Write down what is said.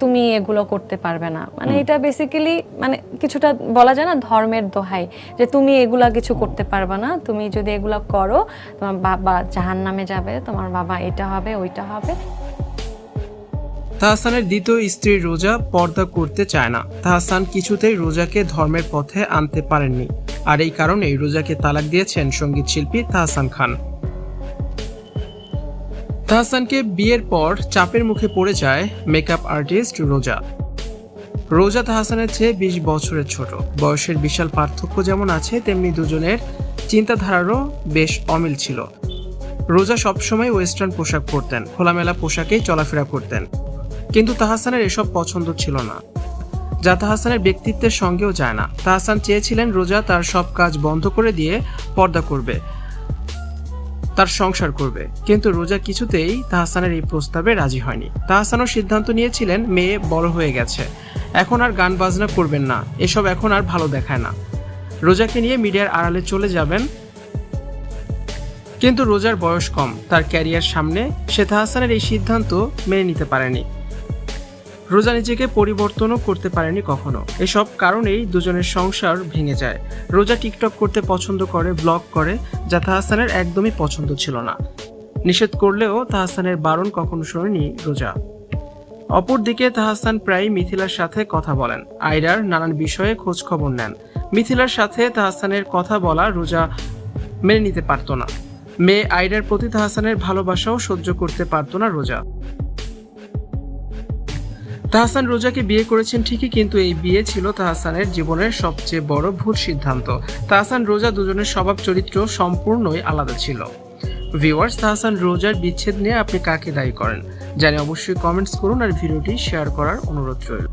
তুমি এগুলো করতে পারবে না। মানে এটা বেসিক্যালি মানে কিছুটা বলা যায় না ধর্মের দোহাই যে তুমি এগুলা কিছু করতে পারবে না। তুমি যদি এগুলা করো তোমার বাবা জাহান নামে যাবে তোমার বাবা এটা হবে ওইটা হবে। তাহসানের দ্বিতীয় স্ত্রী রোজা পর্দা করতে চায় না। তাহসান কিছুতেই রোজাকে ধর্মের পথে আনতে পারেননি। আর এই কারণেই রোজাকে তালাক দিয়েছেন সংগীত শিল্পী তাহসান খান। তাহসানকে বিয়ের পর চাপের মুখে পড়ে যায় মেকআপ আর্টিস্ট রোজা। রোজা তাহসানের চেয়ে বিশ বছরের ছোট। বয়সের বিশাল পার্থক্য যেমন আছে, তেমনি দুজনের চিন্তাধারারও বেশ অমিল ছিল। রোজা সবসময় ওয়েস্টার্ন পোশাক পরতেন, খোলামেলা পোশাকেই চলাফেরা করতেন। কিন্তু তাহাসানের এসব পছন্দ ছিল না। যা তাহাসানের ব্যক্তিত্বের সঙ্গেও যায় না। তাহাসান চেয়েছিলেন রোজা তার সব কাজ বন্ধ করে দিয়ে পর্দা করবে। তার সংসার করবে। কিন্তু রোজা কিছুতেই তাহসানের এই প্রস্তাবে রাজি হয়নি। তাহসানও সিদ্ধান্ত নিয়েছিলেন, মেয়ে বড় হয়ে গেছে। এখন আর গান বাজনা করবেন না। এসব এখন আর ভালো দেখায় না। রোজাকে নিয়ে মিডিয়ার আড়ালে চলে যাবেন। কিন্তু রোজার বয়স কম। তার ক্যারিয়ার সামনে সে তাহসানের এই সিদ্ধান্ত মেনে নিতে পারেনি। রোজা নিজেকে পরিবর্তনও করতে পারেনি কখনো। এসব কারণেই দুজনের সংসার ভেঙে যায়। রোজা টিকটক করতে পছন্দ করে, ব্লগ করে, যা তাহসানের একদমই পছন্দ ছিল না। নিষেধ করলেও তাহসানের বারণ কখনো শোনেনি রোজা। অপরদিকে তাহসান প্রায়ই মিথিলার সাথে কথা বলেন। আয়রার নানান বিষয়ে খোঁজ খবর নেন। মিথিলার সাথে তাহসানের কথা বলা রোজা মেনে নিতে পারতো না। মেয়ে আয়রার প্রতি তাহসানের ভালোবাসাও সহ্য করতে পারতো না রোজা। তাহসান রোজাকে বিয়ে করেছেন ঠিকই, কিন্তু এই বিয়ে ছিল তাহসানের জীবনের সবচেয়ে বড় ভুল সিদ্ধান্ত। তাহসান রোজা দুজনের স্বভাব চরিত্র সম্পূর্ণই আলাদা ছিল। ভিওয়ার্স তাহসান রোজার বিচ্ছেদ নিয়ে আপনি কাকে দায়ী করেন? জানি অবশ্যই কমেন্টস করুন আর ভিডিওটি শেয়ার করার অনুরোধ রইল।